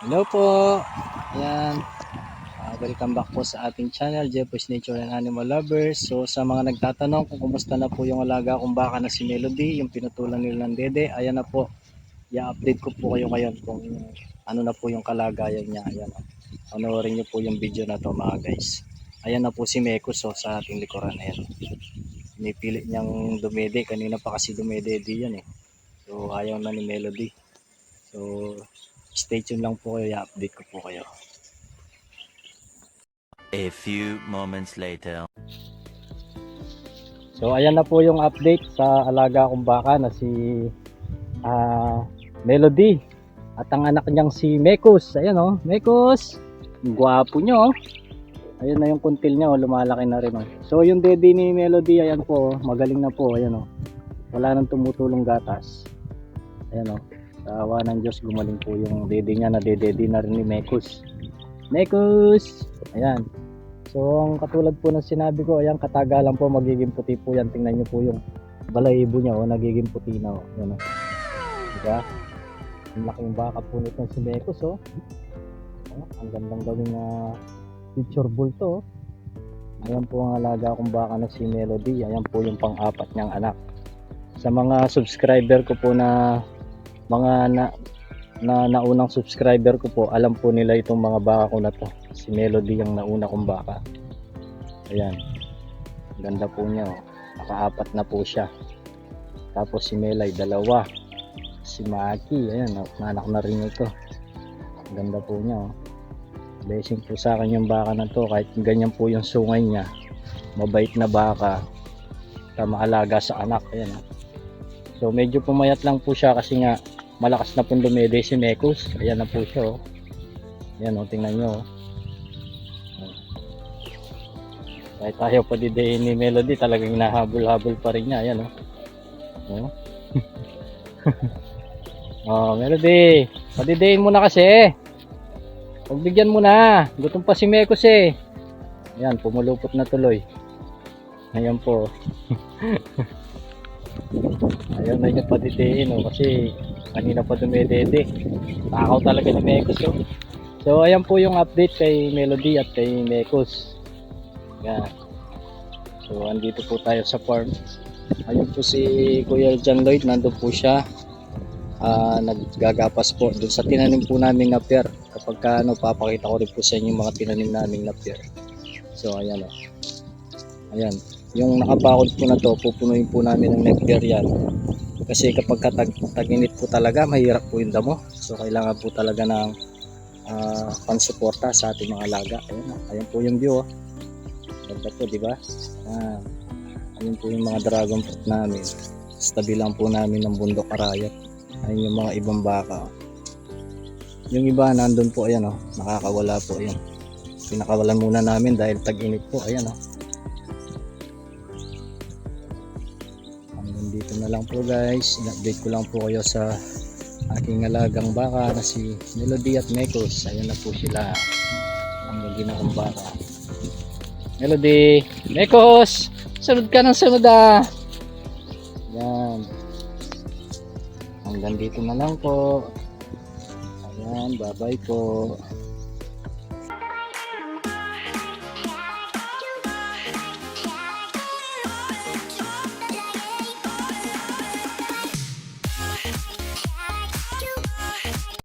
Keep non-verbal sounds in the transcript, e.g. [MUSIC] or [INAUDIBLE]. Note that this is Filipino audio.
Hello po. Ayan. Ah, welcome back po sa ating channel, Jeffrey's Nature and Animal Lovers. So sa mga nagtatanong kung kumusta na po yung alaga kung baka na si Melody, yung pinutulan nila ng dede, ayan na po. I-update ko po kayo ngayon kung ano na po yung kalagayan niya. Ayan. Panoorin niyo po yung video na to mga guys. Ayan na po si Mekos oh, sa ating likuran. Ayan. Pinipilit niyang dumede. Kanina pa kasi dumedede yan eh. So ayaw na ni Melody. So stay tuned lang po kayo. I-update ko po kayo. A few moments later. So ayan na po yung update sa alaga kong baka na si ah, Melody at ang anak niyang si Mekos. Ayan oh, Mekos. Ang Gwapo niyo oh. Ayun na yung kuntil niya oh, lumalaki na rin oh. So yung daddy ni Melody ayan po, oh, magaling na po, ayan oh. Wala nang tumutulong gatas. Ayan oh. Sa awa ng Diyos gumaling po yung daddy niya na daddy na rin ni Mekos. Mekos! Ayan. So, ang katulad po ng sinabi ko, ayan, katagalan po, magiging puti po yan. Tingnan nyo po yung balahibo niya, oh, nagiging puti na, oh. Yan, oh. Diba? Ang laking baka po nito si Mekos, oh. oh ang gandang gawing na picture bull to, oh. Ayan po ang alaga kong baka na si Melody. Ayan po yung pang-apat niyang anak. Sa mga subscriber ko po na mga na, na naunang subscriber ko po, alam po nila itong mga baka ko na to. Si Melody ang nauna kong baka. Ayan. Ganda po niya. Oh. Nakaapat na po siya. Tapos si Melay, dalawa. Si Maki, ayan, anak na rin ito. Ganda po niya. Oh. Blessing po sa akin yung baka na to. Kahit ganyan po yung sungay niya. Mabait na baka. Sa maalaga sa anak. Ayan. Oh. So medyo pumayat lang po siya kasi nga malakas na pong dumede si Mekos. Ayan na po siya. Oh. Ayan oh, tingnan nyo. Oh. Kahit ayaw pa didiin ni Melody, talagang hinahabol-habol pa rin niya. Ayan, oh. Oh, [LAUGHS] oh Melody, padidiin mo na kasi. Pagbigyan mo na. Gutom pa si Mekos eh. Ayan, pumulupot na tuloy. Ayan po. [LAUGHS] Ayaw na niya padidiin, oh, kasi kanina pa dumedede. Takaw talaga ni Mekos, oh. So, ayan po yung update kay Melody at kay Mekos. Yan. So, andito po tayo sa farm. Ayun po si Kuya John Lloyd, nandun po siya. Ah, naggagapas po dun sa tinanim po namin na pear. Kapag ka, ano, papakita ko rin po sa inyo yung mga tinanim namin na pear. So, ayan o. Ayan. Yung nakabakod po na to, pupunuin po namin ng neckbeard yan. Kasi kapag katag, tag-init po talaga, mahirap po yung damo. So, kailangan po talaga ng ah, pansuporta sa ating mga alaga. Ayan, ayan po yung view. Oh. Ganda po, di ba? Ah, ayun po yung mga dragon fruit namin. Sa lang po namin ng bundok arayat. Ayun yung mga ibang baka. Yung iba nandun po, ayan oh, nakakawala po ayan. Pinakawalan muna namin dahil tag-init po, ayan oh. Na lang po guys. In-update ko lang po kayo sa aking alagang baka na si Melody at Mekos. Ayan na po sila. Ang ginakong baka. Melody, Mekos, sunod ka ng sunod ah. Yan. Hanggang dito na lang po. Ayan, bye-bye po.